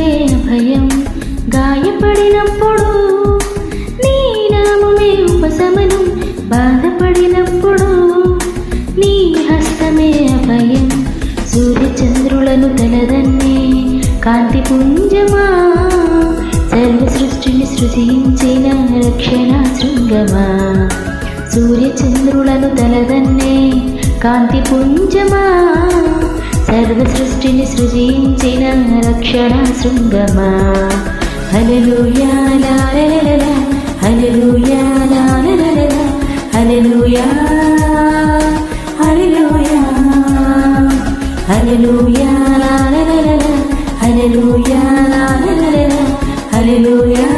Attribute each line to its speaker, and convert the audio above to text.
Speaker 1: అభయం గాయపడినప్పుడు నీ నామమే ఉపశమనం బాధపడినప్పుడు నీ హస్తమే అభయం. సూర్యచంద్రులను తలదన్నే కాంతి పుంజమా సర్వ సృష్టిని సృజించిన రక్షణ శృంగమా? సూర్యచంద్రులను తలదన్నే కాంతి పుంజమా సర్వ సృష్టిని సృజించిన అక్షర శృంగమా హలలుయా లాలలల హలలుయా లాలలల హలలుయా హలలుయా హలలుయా లాలలల హలలుయా లాలలల హలలుయా